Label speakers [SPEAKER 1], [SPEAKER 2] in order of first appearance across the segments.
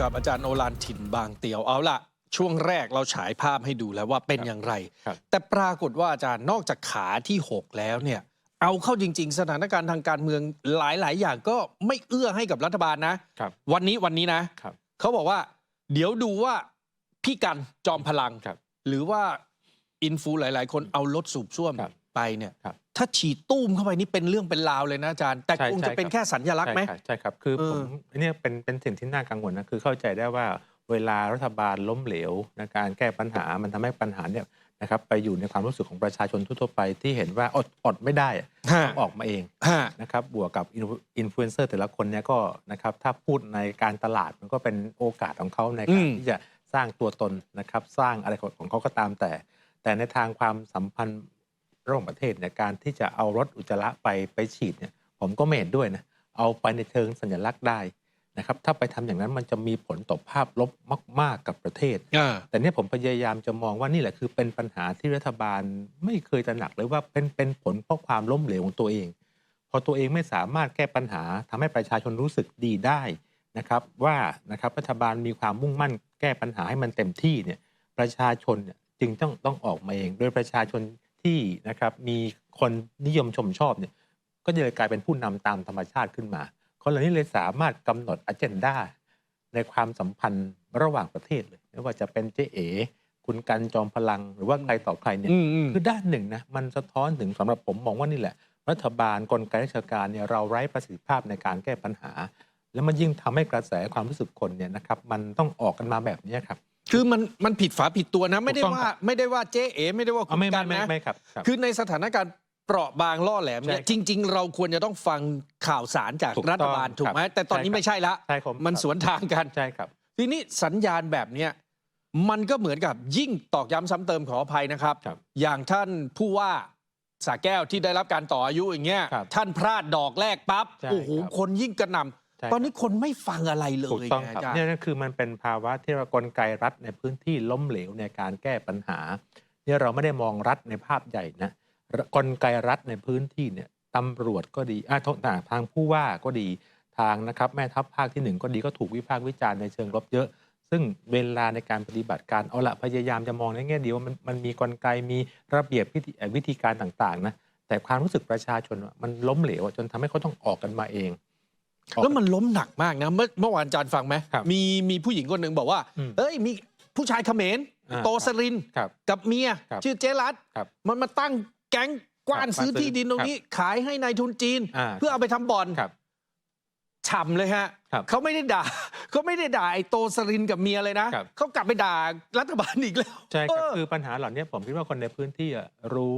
[SPEAKER 1] กับอาจารย์โอลานถิ่นบางเตียวเอาล่ะช่วงแรกเราฉายภาพให้ดูแล้วว่าเป็นอย่างไร
[SPEAKER 2] ครับ
[SPEAKER 1] แต่ปรากฏว่าอาจารย์นอกจากขาที่6แล้วเนี่ยเอาเข้าจริง ๆ สถานการณ์ทางการเมืองหลาย ๆ อย่างก็ไม่เอื้อให้กับรัฐบาลนะ
[SPEAKER 2] ครับ
[SPEAKER 1] วันนี้วันนี้นะ
[SPEAKER 2] ครับ
[SPEAKER 1] เขาบอกว่า เดี๋ยวดูว่าพี่กันจอมพลัง
[SPEAKER 2] ครับ
[SPEAKER 1] หรือว่าอินฟูหลาย ๆ คนเอารถสูบซ่วม
[SPEAKER 2] ครับ
[SPEAKER 1] ไปเนี่ย
[SPEAKER 2] ครับ
[SPEAKER 1] ถ้าฉีดตุ้มเข้าไปนี่เป็นเรื่องเป็นราวเลยนะอาจารย์ แต่
[SPEAKER 2] ใช่
[SPEAKER 1] คงจะ
[SPEAKER 2] ใช่
[SPEAKER 1] เป็น
[SPEAKER 2] ครับ
[SPEAKER 1] แค่สัญลักษณ์ไหม
[SPEAKER 2] ใช่ครับใช่ครับคือ
[SPEAKER 1] เออ
[SPEAKER 2] ผมอันเนี้ยเป็นเป็นสิ่งที่น่ากังวลนะคือเข้าใจได้ว่าเวลารัฐบาลล้มเหลวในการแก้ปัญหามันทำให้ปัญหาเนี่ยนะครับไปอยู่ในความรู้สึกของประชาชนทั่วๆไปที่เห็นว่าอดอดไม่ได้อะ
[SPEAKER 1] ฮะ
[SPEAKER 2] ต้องออกมาเอง
[SPEAKER 1] ฮะ
[SPEAKER 2] นะครับบวกกับอินฟลูเอนเซอร์แต่ละคนเนี่ยก็นะครับถ้าพูดในการตลาดมันก็เป็นโอกาสของเขาในการ
[SPEAKER 1] อืม
[SPEAKER 2] ที่จะสร้างตัวตนนะครับสร้างอะไรของของเขาก็ตามแต่ แต่ในทางความสัมพันธ์ ระหว่างประเทศเนี่ยการที่จะเอารถอุจจาระไปไปฉีดเนี่ยผมก็ไม่เห็นด้วยนะเอาไปในเชิงสัญลักษณ์ได้นะครับถ้าไปทำอย่างนั้นมันจะมีผลต่อภาพลบมาก ๆกับประเทศ
[SPEAKER 1] อ่า
[SPEAKER 2] แต่เนี่ยผมพยายามจะมองว่านี่แหละคือเป็นปัญหาที่รัฐบาลไม่เคยตระหนักเลยว่าเป็นเป็นผลเพราะความล้มเหลวของตัวเอง พอตัวเองไม่สามารถแก้ปัญหาทำให้ประชาชนรู้สึกดีได้นะครับว่านะครับรัฐบาลมีความมุ่งมั่นแก้ปัญหาให้มันเต็มที่เนี่ยประชาชนเนี่ยจึงต้องต้องออกมาเอง โดยประชาชน ที่นะครับมีคนนิยมชมชอบเนี่ยก็จะเลยกลายเป็นผู้นำตามธรรมชาติขึ้นมาคนเหล่านี้เลยสามารถกำหนดอเจนดาในความสัมพันธ์ระหว่างประเทศเลยไม่ว่าจะเป็นเจ๊เอ๋คุณกันจอมพลังหรือว่าใครต่อใครเนี่ย
[SPEAKER 1] อืมอืม
[SPEAKER 2] คือด้านหนึ่งนะมันสะท้อนถึงสำหรับผมมองว่านี่แหละ รัฐบาลกลไกราชการเนี่ยเราไร้ประสิทธิภาพในการแก้ปัญหา แล้วมันยิ่งทำให้กระแสความรู้สึกคนเนี่ยนะครับมันต้องออกกันมาแบบนี้ครับ
[SPEAKER 1] คือมันมันผิดฝาผิดตัวนะ ไม่ได้
[SPEAKER 2] ถูกต้อง
[SPEAKER 1] ว่า
[SPEAKER 2] ครับ
[SPEAKER 1] ไม่ได้ว่าเจ๊เอ๋ไม่ได้ว่า
[SPEAKER 2] เอา
[SPEAKER 1] คุณ
[SPEAKER 2] ไม่
[SPEAKER 1] กั
[SPEAKER 2] ไม่
[SPEAKER 1] น
[SPEAKER 2] ไม่
[SPEAKER 1] นะ
[SPEAKER 2] ไม่ครับครับ
[SPEAKER 1] คือในสถานการณ์เปราะบางล่อแหลมเนี่ย
[SPEAKER 2] ใช่
[SPEAKER 1] จริง ๆ เราควรจะต้องฟังข่าวสารจาก
[SPEAKER 2] ถูกต้อง
[SPEAKER 1] รัฐบาลถูกไหม
[SPEAKER 2] ครับ
[SPEAKER 1] แต่ตอนนี้
[SPEAKER 2] ใช่ครับ
[SPEAKER 1] ไม่ใช่ละ
[SPEAKER 2] ใช่ครับ
[SPEAKER 1] มันสวนทางกัน
[SPEAKER 2] ใช่ครับ
[SPEAKER 1] ทีนี้สัญญาณแบบเนี้ยมันก็เหมือนกับยิ่งตอกย้ำซ้ำเติมขออภัยนะครับ
[SPEAKER 2] ครับ
[SPEAKER 1] อย่างท่านผู้ว่าสาแก้วที่ได้รับการต่ออายุอย่างเงี้ย
[SPEAKER 2] ครับ
[SPEAKER 1] ท่านพลาดดอกแรกปั๊บ
[SPEAKER 2] ใช่
[SPEAKER 1] โอ้โห
[SPEAKER 2] ครับ
[SPEAKER 1] คนยิ่งกระหน่
[SPEAKER 2] ใช่ำ
[SPEAKER 1] ตอนนี้คนไม่ฟังอะไรเล
[SPEAKER 2] ถูก
[SPEAKER 1] ย
[SPEAKER 2] ต้อง
[SPEAKER 1] ไง
[SPEAKER 2] ครับ
[SPEAKER 1] อาจารย์
[SPEAKER 2] เนี่ยนั่นคือมันเป็นภาวะที่เรากลไกรัฐในพื้นที่ล้มเหลวในการแก้ปัญหาเนี่ยเราไม่ได้มองรัฐในภาพใหญ่นะกลไกรัฐในพื้นที่เนี่ยตำรวจก็ดีอ่าทางทางผู้ว่าก็ดีทางนะครับแม่ทัพภาคที่หนึ่งก็ดีก็ถูกวิพากษ์วิจารณ์ในเชิงลบเยอะ ซึ่งเวลาในการปฏิบัติการเอาละพยายามจะมองในแง่ดีว่ามันมันมีกลไกมีระเบียบวิธีเอ่อวิธีการต่างๆนะแต่ความรู้สึกประชาชนอะมันล้มเหลวอะจนทำให้เขาต้องออกกันมาเองออก
[SPEAKER 1] แล้วมันล้มหนักมากนะ เมื่อเมื่อวานอาจารย์ฟังไหม
[SPEAKER 2] ครับ
[SPEAKER 1] มีมีผู้หญิงคนหนึ่งบอกว่า
[SPEAKER 2] อืม
[SPEAKER 1] เอ้ยมีผู้ชายเขมร
[SPEAKER 2] อ่า
[SPEAKER 1] โตสริน
[SPEAKER 2] ครับ
[SPEAKER 1] กับเมีย
[SPEAKER 2] ครับ
[SPEAKER 1] ชื่อเจรัต
[SPEAKER 2] ครับ
[SPEAKER 1] มันมาตั้งแก๊งกว้าน
[SPEAKER 2] ครับ
[SPEAKER 1] ซื้อ
[SPEAKER 2] มาซื้อ
[SPEAKER 1] ที่ดินตรงนี้ ขายให้นายทุนจีน
[SPEAKER 2] อ่า
[SPEAKER 1] เพื่อเอาไปทำบ่อน
[SPEAKER 2] ครับ
[SPEAKER 1] ฉ่ำเลยฮะ
[SPEAKER 2] ครับ
[SPEAKER 1] เขาไม่ได้ด่า เขาไม่ได้ด่าไอ้โตสรินกับเมียเลยนะครับ เขากลับไปด่ารัฐบาลอีกแล้ว
[SPEAKER 2] ใช่ครับ
[SPEAKER 1] เออ
[SPEAKER 2] คือปัญหาเหล่านี้ผมคิดว่าคนในพื้นที่อะรู้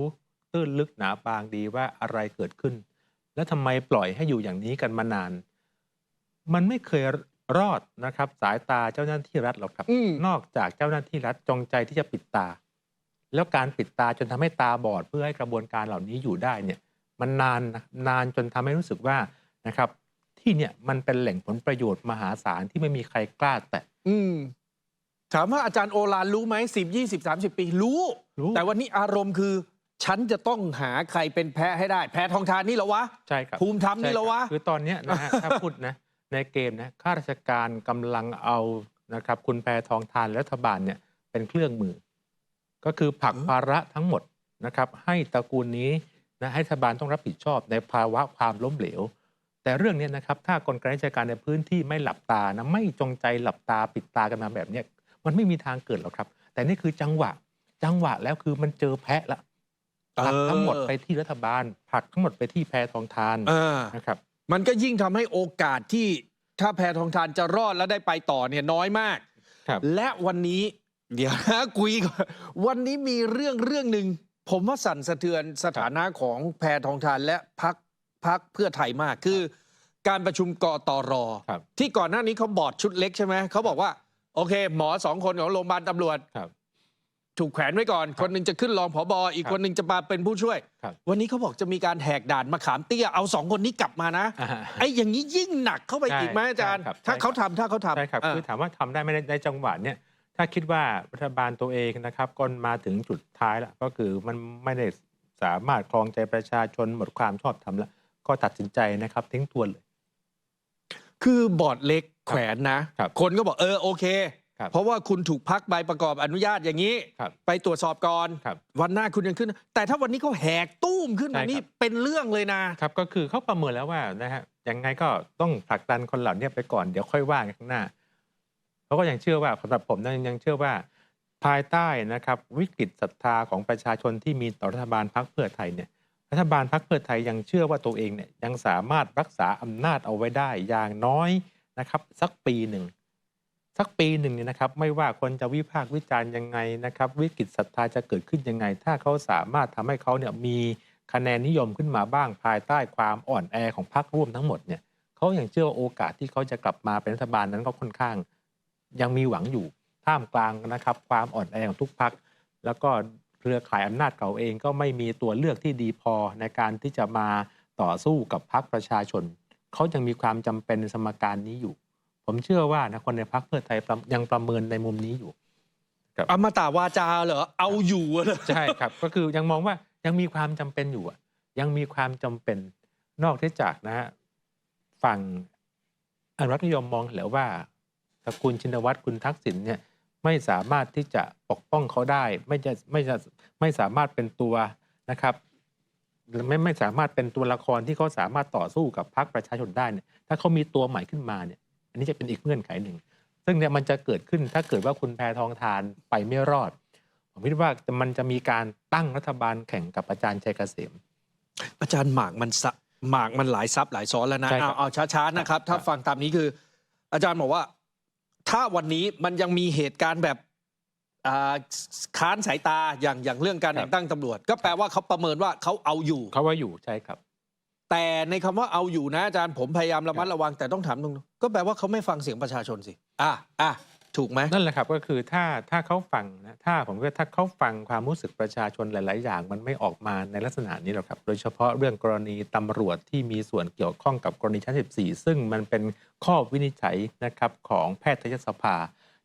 [SPEAKER 2] ตื้นลึกหนาบางดีว่าอะไรเกิดขึ้น แล้วทำไมปล่อยให้อยู่อย่างนี้กันมานาน มันไม่เคยรอดนะครับ สายตาเจ้าหน้าที่รัฐหรอกครับ
[SPEAKER 1] อืม
[SPEAKER 2] นอกจากเจ้าหน้าที่รัฐจงใจที่จะปิดตา แล้วการปิดตาจนทำให้ตาบอดเพื่อให้กระบวนการเหล่านี้อยู่ได้เนี่ย มันนานนะนานจนทำให้รู้สึกว่านะครับ ที่เนี่ยมันเป็นแหล่งผลประโยชน์มหาศาลที่ไม่มีใครกล้าแตะ
[SPEAKER 1] อืม ถามว่าอาจารย์โอฬารรู้ไหมสิบยี่สิบสามสิบปี รู้
[SPEAKER 2] รู้
[SPEAKER 1] แต่วันนี้อารมณ์คือ ฉันจะต้องหาใครเป็นแพ้ให้ได้ แพ้ทองทานนี่เหรอวะ
[SPEAKER 2] ใช่ครับ
[SPEAKER 1] ภูมิธรรมนี่เหรอวะ
[SPEAKER 2] ใช่คบคือตอนเนี้ยนะฮะ ถ้าพูดนะ ในเกมนะข้าราชการกำลังเอานะครับคุณแพทองทานและรัฐบาลเนี่ยเป็นเครื่องมือ ก็คือผลัก
[SPEAKER 1] เออ
[SPEAKER 2] ภาระทั้งหมดนะครับ ให้ตระกูลนี้นะให้รัฐบาลต้องรับผิดชอบในภาวะความล้มเหลว แต่เรื่องเนี้ยนะครับถ้ากลไกราชการในพื้นที่ไม่หลับตานะไม่จงใจหลับตาปิดตากันมาแบบเนี้ยมันไม่มีทางเกิดหรอกครับ แต่นี่คือจังหวะจังหวะแล้วคือมันเจอแพะละผลักทั้งหมดไปที่รัฐบาลผลักทั้งหมดไปที่แพทองทาน
[SPEAKER 1] เออ
[SPEAKER 2] นะครับ
[SPEAKER 1] มันก็ยิ่งทำให้โอกาสที่ถ้าแพทองทานจะรอดและได้ไปต่อเนี่ยน้อยมาก
[SPEAKER 2] ครับ
[SPEAKER 1] และวันนี้เดี๋ยวนะคุยก่อนวันนี้มีเรื่องเรื่องหนึ่งผมว่าสั่นสะเทือนสถานะของแพทองทานและพักพักเพื่อไทยมากคือ การประชุมกตร
[SPEAKER 2] ครับ
[SPEAKER 1] ที่ก่อนหน้านี้เขาบอร์ดชุดเล็กใช่ไหมเขาบอกว่า โอเค หมอสองคนของโรงพยาบาลตำรวจ
[SPEAKER 2] ครับ
[SPEAKER 1] ถูกแขวนไว้ก่อน คนหนึ่งจะขึ้นรองผบอีก
[SPEAKER 2] ครับ
[SPEAKER 1] คนหนึ่งจะมาเป็นผู้ช่วย
[SPEAKER 2] ครับ
[SPEAKER 1] วันนี้เขาบอกจะมีการแหกด่านมาขามเตี้ยเอาสองคนนี้กลับมานะ
[SPEAKER 2] อ่า
[SPEAKER 1] ไอ้อย่างนี้ยิ่งหนักเข้าไป
[SPEAKER 2] ใช่
[SPEAKER 1] อีกไหมอาจารย์
[SPEAKER 2] ใช่ครับ
[SPEAKER 1] ถ้า
[SPEAKER 2] ใช่
[SPEAKER 1] เขา
[SPEAKER 2] ครับ
[SPEAKER 1] ทำถ้าเขาทำ
[SPEAKER 2] ใช่ครับ
[SPEAKER 1] อ่า
[SPEAKER 2] คือถามว่าทำได้ไหมในในจังหวะเนี้ยถ้าคิดว่ารัฐบาลตัวเองนะครับก็มาถึงจุดท้ายแล้วก็คือมันไม่ได้สามารถครองใจประชาชนหมดความชอบธรรมแล้ว ก็ตัดสินใจนะครับทิ้งตัวเลย
[SPEAKER 1] คือบอร์ดเล็กแขวนนะ
[SPEAKER 2] ครับ
[SPEAKER 1] คนก็บอกเออโอเค
[SPEAKER 2] ครับ
[SPEAKER 1] เพราะว่าคุณถูกพักใบประกอบอนุญาตอย่างนี้
[SPEAKER 2] ครับ
[SPEAKER 1] ไปตรวจสอบก่อน
[SPEAKER 2] ครับ
[SPEAKER 1] วันหน้าคุณยังขึ้น แต่ถ้าวันนี้เขาแหกตู้มขึ้น
[SPEAKER 2] ใช่
[SPEAKER 1] มา
[SPEAKER 2] ครับ
[SPEAKER 1] นี่เป็นเรื่องเลยนะ
[SPEAKER 2] ครับก็คือเขาประเมินแล้วว่านะฮะยังไงก็ต้องผลักดันคนเหล่านี้ไปก่อนเดี๋ยวค่อยว่ากันข้างหน้าเขาก็ยังเชื่อว่าสำหรับผมนะยังเชื่อว่าภายใต้นะครับ วิกฤตศรัทธาของประชาชนที่มีต่อรัฐบาลพรรคเพื่อไทยเนี่ยรัฐบาลพรรคเพื่อไทยยังเชื่อว่าตัวเองเนี่ยยังสามารถรักษาอำนาจเอาไว้ได้อย่างน้อยนะครับ สักปีหนึ่ง สักปีหนึ่งเนี่ยนะครับไม่ว่าคนจะวิพากษ์วิจารณ์ยังไงนะครับวิกฤตศรัทธาจะเกิดขึ้นยังไง ถ้าเขาสามารถทำให้เขาเนี่ยมีคะแนนนิยมขึ้นมาบ้างภายใต้ความอ่อนแอของพรรคร่วมทั้งหมดเนี่ยเขายังเชื่อว่าโอกาสที่เขาจะกลับมาเป็นรัฐบาลนั้นก็ค่อนข้าง ยังมีหวังอยู่ท่ามกลางนะครับความอ่อนแอของทุกพรรคแล้วก็เครือข่ายอำนาจเก่าเองก็ไม่มีตัวเลือกที่ดีพอในการที่จะมาต่อสู้กับพรรคประชาชนเขายังมีความจำเป็นสมการนี้อยู่ ผมเชื่อว่านะคนในพรรคเพื่อไทยประยังประเมินในมุมนี้อยู่
[SPEAKER 1] อมตะวาจาเหรอ เอาอยู่เหรอ
[SPEAKER 2] ใช่ครับ ก็คือยังมองว่ายังมีความจำเป็นอยู่อะยังมีความจำเป็นนอกที่จากนะฮะฝั่งอนุรักษ์นิยมมองแล้วว่าตระกูลชินวัตรคุณทักษิณเนี่ยไม่สามารถที่จะปกป้องเขาได้ ไม่จะไม่จะไม่สามารถเป็นตัวนะครับไม่ไม่สามารถเป็นตัวละครที่เขาสามารถต่อสู้กับพรรคประชาชนได้เนี่ยถ้าเขามีตัวใหม่ขึ้นมาเนี่ย อันนี้จะเป็นอีกเงื่อนไขหนึ่ง ซึ่งเนี่ยมันจะเกิดขึ้นถ้าเกิดว่าคุณแพทองทานไปไม่รอด ผมคิดว่ามันจะมีการตั้งรัฐบาลแข่งกับอาจารย์ชัยเกษม
[SPEAKER 1] อาจารย์หมากมันสะหมากมันหลายซับหลายซ้อนแล้วนะ
[SPEAKER 2] ใช่ครั
[SPEAKER 1] เอา
[SPEAKER 2] บ
[SPEAKER 1] เอาช้าๆนะครับ ถ้า
[SPEAKER 2] ครับ
[SPEAKER 1] ฟังตามนี้คือ อาจารย์บอกว่า ถ้าวันนี้มันยังมีเหตุการณ์แบบอ่าค้านสายตาอย่างอย่างเรื่องการแต่งตั้งตำรวจ ก็แปลว่าเขาประเมินว่าเขาเอาอยู่
[SPEAKER 2] เขาว่าอยู่ใช่ครับ
[SPEAKER 1] แต่ในคำว่าเอาอยู่นะอาจารย์ผมพยายามระมัด
[SPEAKER 2] ระ
[SPEAKER 1] วังแต่ต้องถามตรงๆก็แปลว่าเขาไม่ฟังเสียงประชาชนสิอะอะถูกไหม
[SPEAKER 2] นั่นแหละครับก็คือถ้าถ้าเขาฟังนะถ้าผมว่าถ้าเขาฟังความรู้สึกประชาชนหลาย ๆ อย่าง มันไม่ออกมาในลักษณะนี้หรอกครับ โดยเฉพาะเรื่องกรณีตำรวจที่มีส่วนเกี่ยวข้องกับกรณีชั้น 14 ซึ่งมันเป็นข้อวินิจฉัยนะครับของแพทยสภา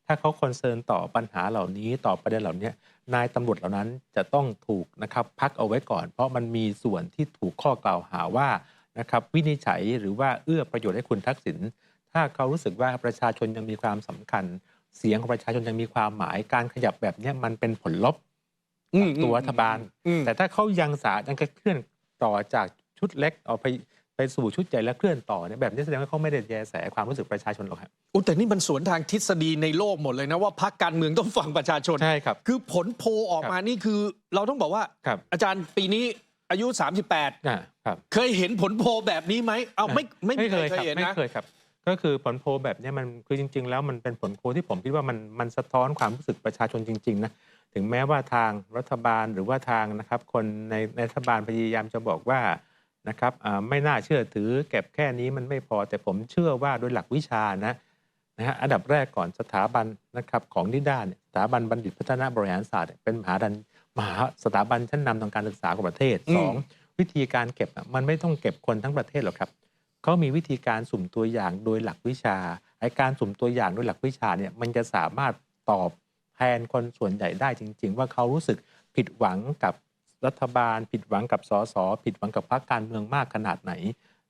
[SPEAKER 2] ถ้าเขาคอนเซิร์นต่อปัญหาเหล่านี้ต่อประเด็นเหล่านี้นายตำรวจเหล่านั้นจะต้องถูกนะครับพักเอาไว้ก่อน เพราะมันมีส่วนที่ถูกข้อกล่าวหาว่านะครับวินิจฉัยหรือว่าเอื้อประโยชน์ให้คุณทักษิณถ้าเขารู้สึกว่าประชาชนยังมีความสำคัญ เสียงของประชาชนยังมีความหมายการขยับแบบเนี้ยมันเป็นผลลบ
[SPEAKER 1] อืม
[SPEAKER 2] ตัวรัฐบาล
[SPEAKER 1] อืม
[SPEAKER 2] แต่ถ้าเขายังสายังเคลื่อนต่อจากชุดเล็กออกไป ไปสู่ชุดใหญ่และเคลื่อนต่อเนี่ยแบบนี้แสดงว่าเขาไม่ได้แยแสความรู้สึกประชาชนหรอกครับ
[SPEAKER 1] โอ้แต่นี่มันสวนทางทฤษฎีในโลกหมดเลยนะว่าพักการเมืองต้องฟังประชาชน
[SPEAKER 2] ใช่ครับ
[SPEAKER 1] คือผลโพลออกมานี่คือ เราต้องบอกว่า
[SPEAKER 2] ครับ
[SPEAKER 1] อาจารย์ปีนี้อายุ 38
[SPEAKER 2] อ่าครับ
[SPEAKER 1] เคยเห็นผลโพลแบบนี้ไหมเอาไม่ไม่มี
[SPEAKER 2] ไม่
[SPEAKER 1] ใค
[SPEAKER 2] เค
[SPEAKER 1] ร
[SPEAKER 2] ย
[SPEAKER 1] เค
[SPEAKER 2] ค
[SPEAKER 1] ย
[SPEAKER 2] รับ
[SPEAKER 1] เห็น
[SPEAKER 2] ไม่
[SPEAKER 1] นะ
[SPEAKER 2] เคยครับ ก็คือผลโพลแบบเนี้ยมันคือจริง ๆ แล้วมันเป็นผลโพลที่ผมคิดว่ามันมันสะท้อนความรู้สึกประชาชนจริงๆนะถึงแม้ว่าทางรัฐบาลหรือว่าทางนะครับคนในในรัฐบาลพยายามจะบอกว่า นะครับอ่าไม่น่าเชื่อถือเก็บแค่นี้มันไม่พอ แต่ผมเชื่อว่าโดยหลักวิชานะนะฮะอันดับแรกก่อนสถาบันนะครับของนิด้าเนี่ยสถาบันบัณฑิตพัฒนาบริหารศาสตร์เนี่ยเป็นมหาดันมหาสถาบันชั้นนำทางการศึกษาของประเทศ
[SPEAKER 1] อืม
[SPEAKER 2] สองวิธีการเก็บอะมันไม่ต้องเก็บคนทั้งประเทศหรอกครับเขามีวิธีการสุ่มตัวอย่างโดยหลักวิชาไอการสุ่มตัวอย่างโดยหลักวิชาเนี่ยมันจะสามารถตอบแทนคนส่วนใหญ่ได้จริง ๆ ว่าเขารู้สึกผิดหวังกับ รัฐบาล ผิดหวังกับสสผิดหวังกับพรรคการเมืองมากขนาดไหน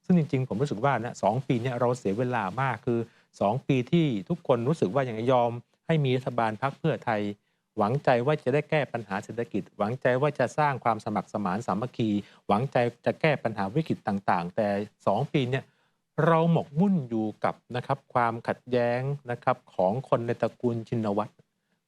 [SPEAKER 2] ซึ่งจริง ๆ ผมรู้สึกว่านะสองปีเนี่ยเราเสียเวลามากคือ 2 ปีที่ทุกคนรู้สึกว่าอย่างยอม ให้มีรัฐบาลพรรคเพื่อไทย หวังใจว่าจะได้แก้ปัญหาเศรษฐกิจ หวังใจว่าจะสร้างความสมัครสมานสามัคคี หวังใจจะแก้ปัญหาวิกฤตต่าง ๆ แต่ 2 ปีเนี่ยเราหมกมุ่นอยู่กับนะครับความขัดแย้งนะครับของคนในตระกูลชินวัตร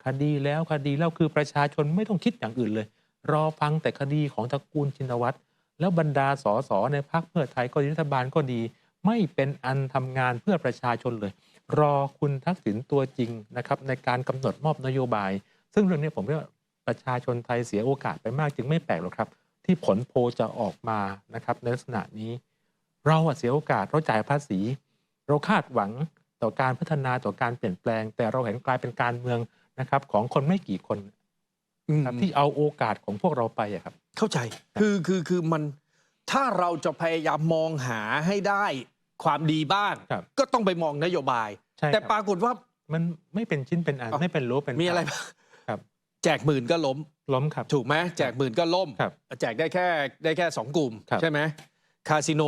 [SPEAKER 2] คดีแล้วคดีแล้วคือประชาชนไม่ต้องคิดอย่างอื่นเลย รอฟังแต่คดีของตระกูลชินวัตรแล้วบรรดาสสในพรรคเพื่อไทยก็ดีรัฐบาลก็ดี ไม่เป็นอันทำงานเพื่อประชาชนเลย รอคุณทักษิณตัวจริงนะครับในการกำหนดมอบนโยบาย ซึ่งเรื่องนี้ผมเรียกว่าประชาชนไทยเสียโอกาสไปมากจึงไม่แปลกหรอกครับ ที่ผลโพจะออกมานะครับในลักษณะนี้ เราเสียโอกาสเราจ่ายภาษี เราคาดหวังต่อการพัฒนาต่อการเปลี่ยนแปลง แต่เราเห็นกลายเป็นการเมืองนะครับของคนไม่กี่คน ครับที่เอาโอกาสของพวกเราไปอะครับ
[SPEAKER 1] เข้าใจ คือคือคือมันถ้าเราจะพยายามมองหาให้ได้ความดีบ้าง
[SPEAKER 2] ครับ
[SPEAKER 1] ก็ต้องไปมองนโยบาย
[SPEAKER 2] ใช่
[SPEAKER 1] แต่
[SPEAKER 2] ครับ
[SPEAKER 1] ปรากฏว่า
[SPEAKER 2] มันไม่เป็นชิ้นเป็นอัน
[SPEAKER 1] เอ้า
[SPEAKER 2] ไม่เป็นรู้เป็น
[SPEAKER 1] มีอะไร
[SPEAKER 2] ตา
[SPEAKER 1] บ้าง
[SPEAKER 2] ครับ
[SPEAKER 1] แจกหมื่นก็ล้ม
[SPEAKER 2] ล้มครับ
[SPEAKER 1] ถูกไหมแจกหมื่นก็ล่ม
[SPEAKER 2] ครับ
[SPEAKER 1] แจกได้แค่ได้แค่สองกลุ่ม
[SPEAKER 2] ครับ
[SPEAKER 1] ใช่ไหมคาสิโน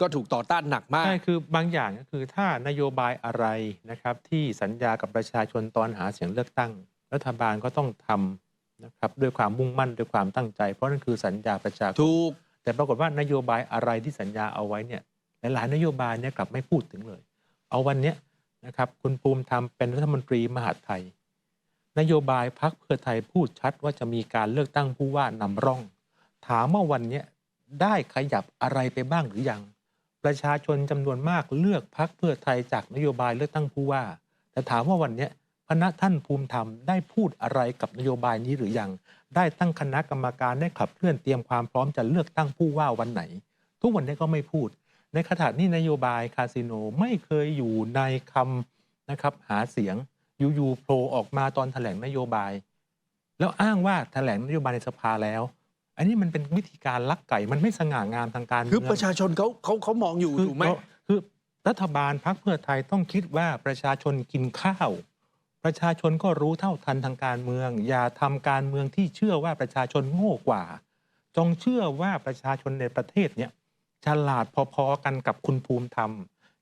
[SPEAKER 1] ก็ถูกต่อต้านหนักมาก
[SPEAKER 2] ใช่คือบางอย่างก็คือถ้านโยบายอะไรนะครับที่สัญญากับประชาชนตอนหาเสียงเลือกตั้ง รัฐบาลก็ต้องทำ นะครับด้วยความมุ่งมั่นด้วยความตั้งใจ เพราะนั่นคือสัญญาประชาคม
[SPEAKER 1] ถูก
[SPEAKER 2] แต่ปรากฏว่านโยบายอะไรที่สัญญาเอาไว้เนี่ยหลายๆนโยบายเนี่ยกลับไม่พูดถึงเลย เอาวันเนี้ยนะครับคุณภูมิธรรมเป็นรัฐมนตรีมหาดไทย นโยบายพักเพื่อไทยพูดชัดว่าจะมีการเลือกตั้งผู้ว่านำร่อง ถามว่าวันเนี้ยได้ขยับอะไรไปบ้างหรือยัง ประชาชนจำนวนมากเลือกพักเพื่อไทยจากนโยบายเลือกตั้งผู้ว่า แต่ถามว่าวันเนี้ยพ ณะท่านภูมิธรรมได้พูดอะไรกับนโยบายนี้หรือยัง ได้ตั้งคณะกรรมการได้ขับเคลื่อนเตรียมความพร้อมจะเลือกตั้งผู้ว่าวันไหน ทุกวันนี้ก็ไม่พูด ในขณะนี้นโยบายคาสิโนไม่เคยอยู่ในคำนะครับหาเสียงอยู่ๆโผล่ออกมาตอนแถลงนโยบาย แล้วอ้างว่าแถลงนโยบายในสภาแล้ว อันนี้มันเป็นวิธีการลักไก่มันไม่สง่างามทางการ
[SPEAKER 1] คือ
[SPEAKER 2] เมือง
[SPEAKER 1] ประชาชนเขาเขาเขามองอยู่
[SPEAKER 2] คือ
[SPEAKER 1] ถูกไหม
[SPEAKER 2] เราคือรัฐบาลพักเพื่อไทยต้องคิดว่าประชาชนกินข้าว ประชาชนก็รู้เท่าทันทางการเมือง อย่าทำการเมืองที่เชื่อว่าประชาชนโง่กว่า จงเชื่อว่าประชาชนในประเทศเนี่ยฉลาดพอๆกันกับคุณภูมิธรรม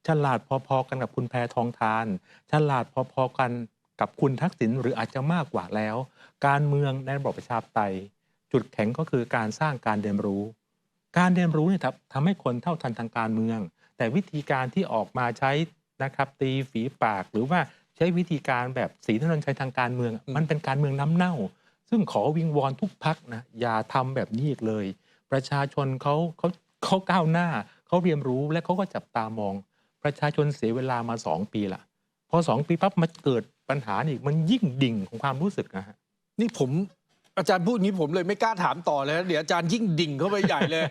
[SPEAKER 2] ฉลาดพอๆกันกับคุณแพทองทานฉลาดพอๆกันกับคุณทักษิณหรืออาจจะมากกว่าแล้ว การเมืองในระบอบประชาธิปไตย จุดแข็งก็คือการสร้างการเรียนรู้ การเรียนรู้เนี่ยครับทำให้คนเท่าทันทางการเมือง แต่วิธีการที่ออกมาใช้นะครับตีฝีปากหรือว่า ช้วิธีการแบบสีถนนชัยทางการเมือง
[SPEAKER 1] อืม
[SPEAKER 2] มันเป็นการเมืองน้ำเน่า ซึ่งขอวิงวอนทุกพักนะอย่าทำแบบนี้อีกเลย ประชาชนเขาเขาเขาก้าวหน้าเขาเรียนรู้และเขาก็จับตามอง ประชาชนเสียเวลามาสองปีละพอสองปีปั๊บมาเกิดปัญหาอีกมันยิ่งดิ่งของความรู้สึกนะฮะ
[SPEAKER 1] นี่ผมอาจารย์พูดงี้ผมเลยไม่กล้าถามต่อเลยนะเดี๋ยวอาจารย์ยิ่งดิ่งเข้าไปใหญ่เลย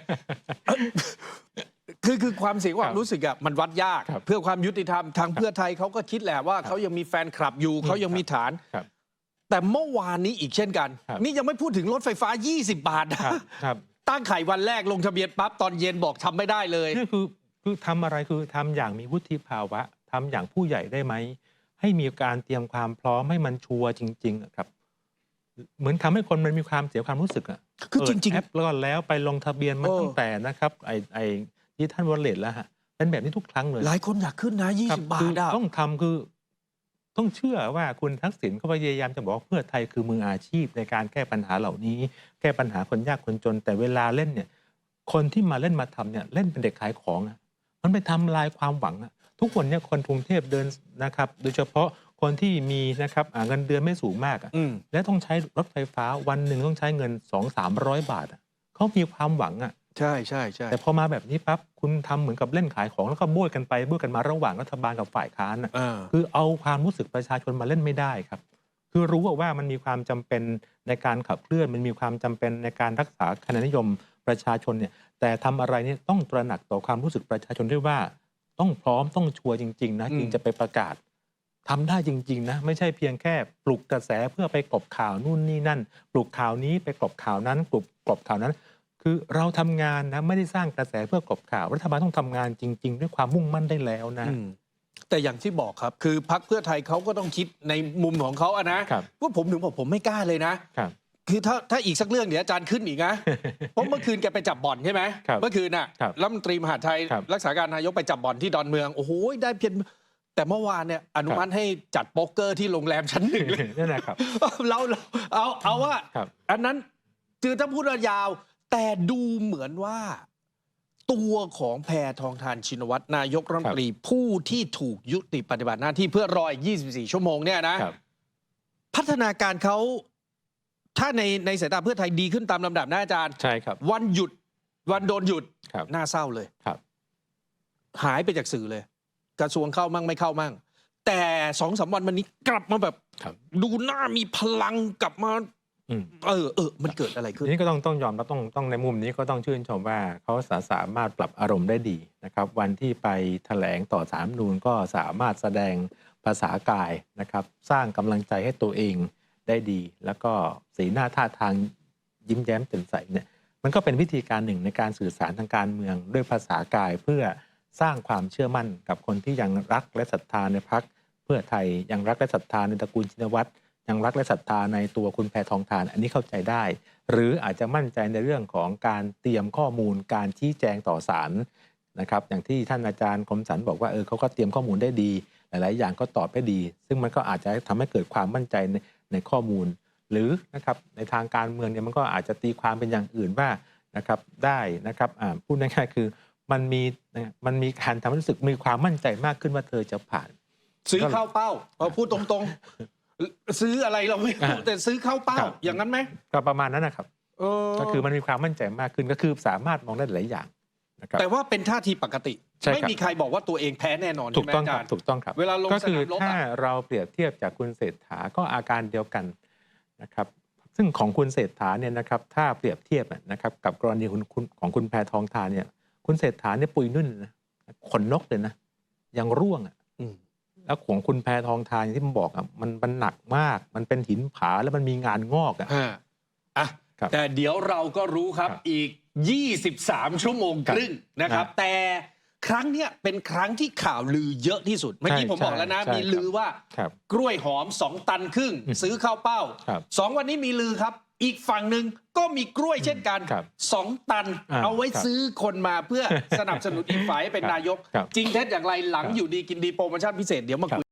[SPEAKER 1] คือคือความเสียความรู้สึกอะมันวัดยาก
[SPEAKER 2] ครับ
[SPEAKER 1] เพื่อความยุติธรรมทางเพื่อไทยเขาก็คิดแหละว่าเขายังมีแฟนคลับอยู่
[SPEAKER 2] อืม
[SPEAKER 1] เขายังมีฐาน
[SPEAKER 2] ครับ
[SPEAKER 1] แต่เมื่อวานนี้อีกเช่นกัน
[SPEAKER 2] ครับ
[SPEAKER 1] นี่ยังไม่พูดถึงรถไฟฟ้า 20 บาทนะครับ
[SPEAKER 2] ครับ
[SPEAKER 1] ตั้งไข่วันแรกลงทะเบียนปั๊บตอนเย็นบอกทำไม่ได้เลย
[SPEAKER 2] นี่คือคือทำอะไรคือทำอย่างมีวุฒิภาวะทำอย่างผู้ใหญ่ได้ไหมให้มีการเตรียมความพร้อมให้มันชัวร์จริงๆอะครับ เหมือนทำให้คนมันมีความเสียความรู้สึกอะ
[SPEAKER 1] คือจริง
[SPEAKER 2] เปิดแอปแล้วก็แล้วไปลงทะเบียนมัน
[SPEAKER 1] เออ
[SPEAKER 2] ตั้งแต่นะครับไอไอ ที่ท่านวอลเล็ตแล้วฮะเป็นแบบนี้ทุกครั้งเลย
[SPEAKER 1] ๆหลายคนอยากขึ้นนะ
[SPEAKER 2] ครับ
[SPEAKER 1] 20บา
[SPEAKER 2] คื
[SPEAKER 1] ทอะ
[SPEAKER 2] ต้องทำคือ ต้องเชื่อว่าคุณทักษิณก็พยายามจะบอกว่าเพื่อไทยคือมืออาชีพในการแก้ปัญหาเหล่านี้ แก้ปัญหาคนยากคนจน แต่เวลาเล่นเนี่ย คนที่มาเล่นมาทำเนี่ยเล่นเป็นเด็กขายของอะมันไปทำลายความหวังอะทุกคนเนี่ยคนกรุงเทพเดินนะครับ โดยเฉพาะคนที่มีนะครับอ่าเงินเดือนไม่สูงมากอะ
[SPEAKER 1] อืม
[SPEAKER 2] และต้องใช้รถไฟฟ้าวันหนึ่งต้องใช้เงิน2 3 0 0บาทอะเขามีความหวังอะ
[SPEAKER 1] ใช่ใช่ใช่
[SPEAKER 2] แต่พอมาแบบนี้ปั๊บคุณทำเหมือนกับเล่นขายของแล้วก็โบยกันไปโบยกันมาระหว่างรัฐบาลกับฝ่ายค้านอะ
[SPEAKER 1] อ่า
[SPEAKER 2] คือเอาความรู้สึกประชาชนมาเล่นไม่ได้ครับ คือรู้ว่ามันมีความจำเป็นในการขับเคลื่อน มันมีความจำเป็นในการรักษาคะแนนนิยมประชาชนเนี่ย แต่ทำอะไรเนี่ยต้องตระหนักต่อความรู้สึกประชาชนด้วยว่า ต้องพร้อมต้องชัวร์จริง ๆ นะ
[SPEAKER 1] อืม
[SPEAKER 2] จึงจะไปประกาศทำได้จริง ๆ นะ ไม่ใช่เพียงแค่ปลุกกระแสเพื่อไปกลบข่าวนู่นนี่นั่น ปลุกข่าวนี้ไปกลบข่าวนั้นกลบกลบข่าวนั้น คือเราทำงานนะไม่ได้สร้างกระแสเพื่อกลบข่าวรัฐบาลต้องทำงานจริง ๆ ด้วยความมุ่งมั่นได้แล้วนะ
[SPEAKER 1] อืมแต่อย่างที่บอกครับ คือพักเพื่อไทยเขาก็ต้องคิดในมุมของเขาอะนะครับว่าผมถึงบอกผมไม่กล้าเลยนะ
[SPEAKER 2] ครับ
[SPEAKER 1] คือถ้าถ้าอีกสักเรื่องเดี๋ยวอาจารย์ขึ้นอีกนะเพราะเมื่อคืนแกไปจับบ่อนใช่ไหม
[SPEAKER 2] ครับ
[SPEAKER 1] เมื่อคืนน่ะ
[SPEAKER 2] ครับ
[SPEAKER 1] รัฐมนตรีมหาดไทย
[SPEAKER 2] ครับ
[SPEAKER 1] รักษาการนายกไปจับบ่อนที่ดอนเมืองโอ้โหได้เพียงแต่เมื่อวานเนี่ยอนุมัติให้จัดโป๊กเกอร์ที่โรงแรมชั้นหนึ่งเลย
[SPEAKER 2] นั่นแหละครับ
[SPEAKER 1] เราเราเอาเอาว่า
[SPEAKER 2] ครับ
[SPEAKER 1] อันนั้นคือถ้าพูดยาว แต่ดูเหมือนว่า ตัวของแพทองทานชินวัตรนายกรัฐมนตรีผู้ที่ถูกยุติปฏิบัติหน้าที่เพื่อรออีก24 ชั่วโมงเนี่ยนะ
[SPEAKER 2] ครับ
[SPEAKER 1] พัฒนาการเขาถ้าในในสายตาเพื่อไทยดีขึ้นตามลำดับนะอาจารย์
[SPEAKER 2] ใช่ครับ
[SPEAKER 1] วันหยุดวันโดนหยุด
[SPEAKER 2] ครับ
[SPEAKER 1] น่าเศร้าเลย
[SPEAKER 2] ครับ
[SPEAKER 1] หายไปจากสื่อเลย กระทรวงเข้ามั่งไม่เข้ามั่ง แต่สองสามวันมันนี้กลับมาแบบ
[SPEAKER 2] ครับ
[SPEAKER 1] ดูหน้ามีพลังกลับมา
[SPEAKER 2] อืม
[SPEAKER 1] เออเออมันเกิดอะไรขึ้น
[SPEAKER 2] ทีนี้ก็ต้องต้องยอมรับต้องต้องในมุมนี้ก็ต้องชื่นชมว่าเขาสาสามารถปรับอารมณ์ได้ดีนะครับ วันที่ไปแถลงต่อสามนูนก็สามารถแสดงภาษากายนะครับ สร้างกำลังใจให้ตัวเองได้ดี แล้วก็สีหน้าท่าทางยิ้มแย้มแจ่มใสเนี่ยมันก็เป็นวิธีการหนึ่งในการสื่อสารทางการเมือง ด้วยภาษากายเพื่อสร้างความเชื่อมั่นกับคนที่ยังรักและศรัทธาในพักเพื่อไทยยังรักและศรัทธาในตระกูลชินวัตร ยังรักและศรัทธาในตัวคุณแพทองทาน อันนี้เข้าใจได้ หรืออาจจะมั่นใจในเรื่องของการเตรียมข้อมูลการชี้แจงต่อศาลนะครับอย่างที่ท่านอาจารย์คมสันบอกว่าเออเขาก็เตรียมข้อมูลได้ดี หลาย ๆ อย่างก็ตอบได้ดี ซึ่งมันก็อาจจะทำให้เกิดความมั่นใจในในข้อมูล หรือนะครับในทางการเมืองเนี่ยมันก็อาจจะตีความเป็นอย่างอื่นว่านะครับได้นะครับพูดง่ายๆคือมันมีมันมีการทำให้รู้สึกมีความมั่นใจมากขึ้นว่าเธอจะผ่าน
[SPEAKER 1] ซื้อเข้าเป้าเอาพูดตรงๆ ซื้ออะไรเราไม่รู้
[SPEAKER 2] อ่า
[SPEAKER 1] แต่ซื้อเข้าเป้า
[SPEAKER 2] ครับ
[SPEAKER 1] อย่างนั้นไหม
[SPEAKER 2] ก็ประมาณนั้นนะครับ
[SPEAKER 1] เออ
[SPEAKER 2] ก็คือมันมีความมั่นใจมากขึ้นก็คือสามารถมองได้หลายอย่างนะครับ
[SPEAKER 1] แต่ว่าเป็นท่าทีปกติ
[SPEAKER 2] ใช่ครับ
[SPEAKER 1] ไม่มีใครบอกว่าตัวเองแพ้แน่นอน
[SPEAKER 2] ถูกต้อง
[SPEAKER 1] ใช่ไหม
[SPEAKER 2] ครับ
[SPEAKER 1] อาจารย์
[SPEAKER 2] ถูกต้องครับ
[SPEAKER 1] เวลาลง
[SPEAKER 2] ก็คือ
[SPEAKER 1] สนามรบอะ
[SPEAKER 2] ถ้าเราเปรียบเทียบจากคุณเศรษฐาก็อาการเดียวกันนะครับ ซึ่งของคุณเศรษฐาเนี่ยนะครับถ้าเปรียบเทียบนะครับกับกรณีคุณคุณของคุณแพทองทานเนี่ย คุณเศรษฐาเนี่ยปุยนุ่นนะขนนกเลยนะยังร่วงอะ
[SPEAKER 1] อืม
[SPEAKER 2] แล้วของคุณแพทองทานอย่างที่ผมบอกอะมันมันหนักมาก มันเป็นหินผาแล้วมันมีงานงอกอะ
[SPEAKER 1] อ่าอะ
[SPEAKER 2] ครับ
[SPEAKER 1] แต่เดี๋ยวเราก็รู้ครับ
[SPEAKER 2] ครับ
[SPEAKER 1] อีก 23 ชั่วโมงครึ่งนะครับ
[SPEAKER 2] ครับ
[SPEAKER 1] แต่ครั้งเนี้ยเป็นครั้งที่ข่าวลือเยอะที่สุด เมื่อกี้
[SPEAKER 2] ใช่
[SPEAKER 1] ผมบอกแล้วนะ
[SPEAKER 2] ใช่
[SPEAKER 1] มีลือว่า
[SPEAKER 2] ครับ
[SPEAKER 1] กล้วยหอม 2 ตันครึ่ง
[SPEAKER 2] อืม
[SPEAKER 1] ซื้อเข้าเป้า
[SPEAKER 2] ครับ
[SPEAKER 1] สองวันนี้มีลือครับ อีกฝั่งหนึ่งก็มีกล้วยเช่นกัน
[SPEAKER 2] ครับ
[SPEAKER 1] สองตัน
[SPEAKER 2] อ่า
[SPEAKER 1] เอาไว้
[SPEAKER 2] ครับ
[SPEAKER 1] ซื้อคนมาเพื่อสนับสนุนอีกฝ่ายให้เป็น
[SPEAKER 2] ครับ
[SPEAKER 1] นายก
[SPEAKER 2] ครับ
[SPEAKER 1] จริงเท็จอย่างไรหลัง
[SPEAKER 2] ครับ
[SPEAKER 1] อยู่ดีกินดีโปรโมชั่นพิเศษเดี๋ยวมาคุย